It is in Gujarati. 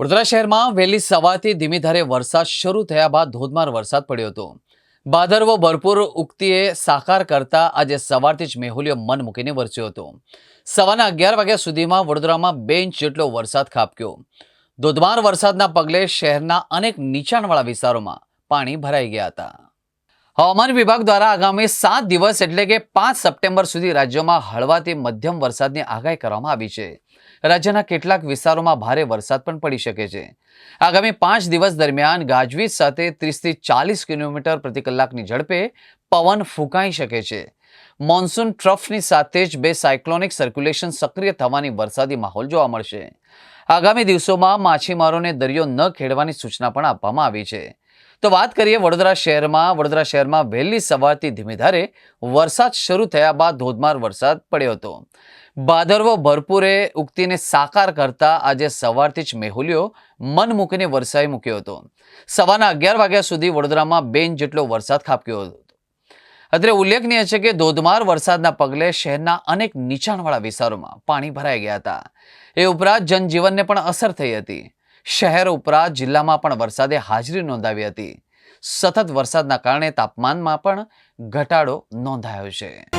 વડોદરા શહેરમાં વહેલી સવારથી ધીમી ધારે વરસાદ શરૂ થયા બાદ ધોધમાર વરસાદ પડ્યો હતો. બાદરવો ભરપૂર ઉક્તિએ સાકાર કરતા આજે સવારથી જ મેહુલીઓ મન મૂકીને વરસ્યો હતો. સવારના અગિયાર વાગ્યા સુધીમાં વડોદરામાં બે ઇંચ જેટલો વરસાદ ખાબક્યો. ધોધમાર વરસાદના પગલે શહેરના અનેક નીચાણવાળા વિસ્તારોમાં પાણી ભરાઈ ગયા હતા. હવામાન વિભાગ દ્વારા આગામી સાત દિવસ એટલે કે પાંચ સપ્ટેમ્બર સુધી રાજ્યમાં હળવાથી મધ્યમ વરસાદની આગાહી કરવામાં આવી છે. રાજ્યના કેટલાક વિસ્તારોમાં ભારે વરસાદ પણ પડી શકે છે. આગામી પાંચ દિવસ દરમિયાન ગાજવીજ સાથે ત્રીસથી ચાલીસ કિલોમીટર પ્રતિ કલાકની ઝડપે પવન ફૂંકાઈ શકે છે. મોન્સૂન ટ્રફની સાથે જ બે સાયક્લોનિક સર્ક્યુલેશન સક્રિય થવાની વરસાદી માહોલ જોવા મળશે. આગામી દિવસોમાં માછીમારોને દરિયો ન ખેડવાની સૂચના પણ આપવામાં આવી છે. તો વાત કરીએ વડોદરા શહેરમાં. વડોદરા શહેરમાં વહેલી સવારથી ધીમે ધારે વરસાદ શરૂ થયા બાદ ધોધમાર વરસાદ પડ્યો હતો. ભાદરવો ભરપૂરે ઉક્તિને સાકાર કરતા આજે સવારથી જ મેહુલિયો મન મૂકીને વરસાઈ મૂક્યો હતો. સવારના અગિયાર વાગ્યા સુધી વડોદરામાં બેન જેટલો વરસાદ ખાબક્યો હતો. અત્રે ઉલ્લેખનીય છે કે ધોધમાર વરસાદના પગલે શહેરના અનેક નીચાણવાળા વિસ્તારોમાં પાણી ભરાઈ ગયા હતા. એ ઉપરાંત જનજીવનને પણ અસર થઈ હતી. શહેર ઉપરાંત જિલ્લામાં પણ વરસાદે હાજરી નોંધાવી હતી. સતત વરસાદના કારણે તાપમાનમાં પણ ઘટાડો નોંધાયો છે.